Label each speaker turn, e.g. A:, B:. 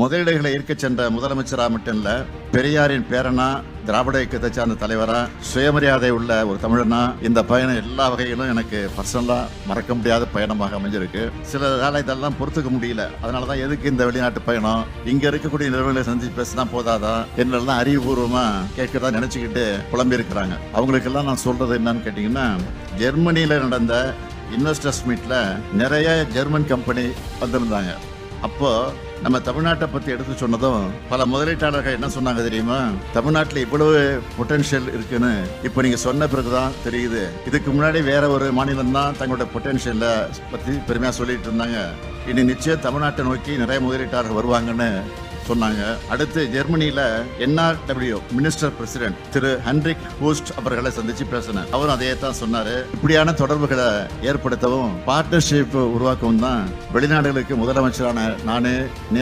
A: முதலீடுகளை ஈர்க்க சென்ற முதலமைச்சரா மட்டும் இல்லை பெரியாரின் பேரனா திராவிட இயக்கத்தை சார்ந்த தலைவரா சுயமரியாதை உள்ள ஒரு தமிழனா இந்த பயணம் எல்லா வகையிலும் எனக்கு பர்சனலா மறக்க முடியாத பயணமாக அமைஞ்சிருக்கு. சில வேலை இதெல்லாம் பொறுத்துக்க முடியல. அதனாலதான் எதுக்கு இந்த வெளிநாட்டு பயணம்? இங்க இருக்கக்கூடிய நிறுவனங்களை சந்திச்சு பேசினா போதாதா? என்னெல்லாம் அறிவுபூர்வமா கேட்கறதா நினைச்சுக்கிட்டு புலம்பி இருக்கிறாங்க அவங்களுக்கெல்லாம் நான் சொல்றது என்னன்னு கேட்டீங்கன்னா ஜெர்மனியில நடந்த இன்வெஸ்டர்ஸ் மீட்ல நிறைய ஜெர்மன் கம்பெனி வந்திருந்தாங்க. அப்போ நம்ம தமிழ்நாட்டை பற்றி எடுத்து சொன்னதும் பல முதலீட்டாளர்கள் என்ன சொன்னாங்க தெரியுமா? தமிழ்நாட்டில் இவ்வளவு பொட்டென்ஷியல் இருக்குன்னு இப்போ நீங்கள் சொன்ன பிறகுதான் தெரியுது. இதுக்கு முன்னாடி வேற ஒரு மாநிலம் தான் தங்களோட பொட்டென்ஷியலை பற்றி பெருமையாக சொல்லிட்டு இருந்தாங்க. இனி நிச்சயம் தமிழ்நாட்டை நோக்கி நிறைய முதலீட்டாளர்கள் வருவாங்கன்னு சொன்னாங்க. அடுத்து ஜெர்மனியில NRW minister president Thiru Hendrik Wust அவர்களை சந்திச்சு பேசினார் அவரும் அதே தான் சொன்னாரு. இப்படியான தொடர்புகளை ஏற்படுத்தவும் பார்ட்னர்ஷிப் உருவாக்கவும் தான் வெளிநாடுகளுக்கு முதலமைச்சரான நானு